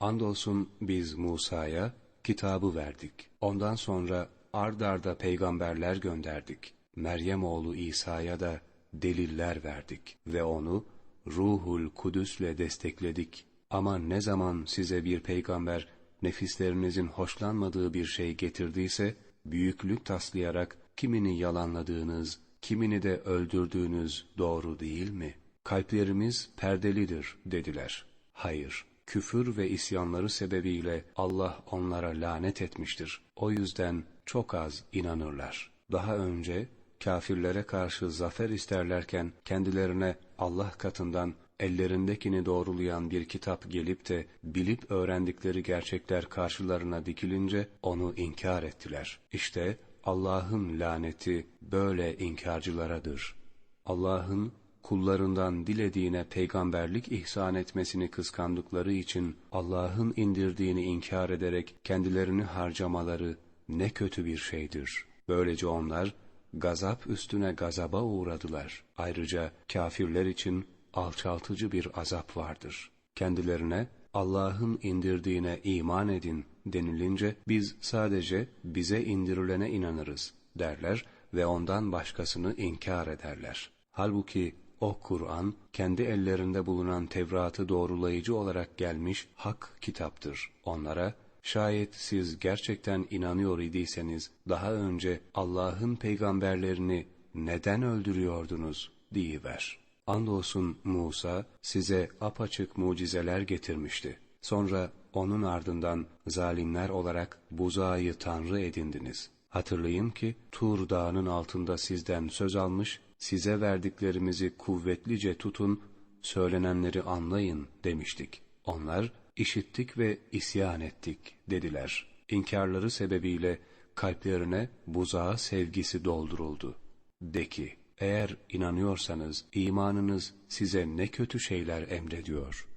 Andolsun biz Musa'ya kitabı verdik. Ondan sonra ard arda peygamberler gönderdik. Meryem oğlu İsa'ya da deliller verdik ve onu Ruhul Kudüs'le destekledik. Ama ne zaman size bir peygamber nefislerinizin hoşlanmadığı bir şey getirdiyse, büyüklük taslayarak kimini yalanladığınız, kimini de öldürdüğünüz doğru değil mi? Kalplerimiz perdelidir dediler. Hayır, küfür ve isyanları sebebiyle Allah onlara lanet etmiştir. O yüzden çok az inanırlar. Daha önce kafirlere karşı zafer isterlerken kendilerine Allah katından ellerindekini doğrulayan bir kitap gelip de bilip öğrendikleri gerçekler karşılarına dikilince onu inkar ettiler. İşte Allah'ın laneti böyle inkarcılaradır. Allah'ın kullarından dilediğine peygamberlik ihsan etmesini kıskandıkları için Allah'ın indirdiğini inkar ederek kendilerini harcamaları ne kötü bir şeydir. Böylece onlar gazap üstüne gazaba uğradılar. Ayrıca kafirler için alçaltıcı bir azap vardır. Kendilerine Allah'ın indirdiğine iman edin denilince biz sadece bize indirilene inanırız derler ve ondan başkasını inkar ederler. Halbuki o Kur'an kendi ellerinde bulunan Tevrat'ı doğrulayıcı olarak gelmiş hak kitaptır. Onlara şayet siz gerçekten inanıyor idiyseniz daha önce Allah'ın peygamberlerini neden öldürüyordunuz diyiver. Andolsun Musa size apaçık mucizeler getirmişti. Sonra onun ardından zalimler olarak buzağı tanrı edindiniz. Hatırlayın ki Tur dağının altında sizden söz almış, size verdiklerimizi kuvvetlice tutun, söylenenleri anlayın demiştik. Onlar işittik ve isyan ettik dediler. İnkarları sebebiyle kalplerine buzağa sevgisi dolduruldu. De ki, eğer inanıyorsanız imanınız size ne kötü şeyler emrediyor.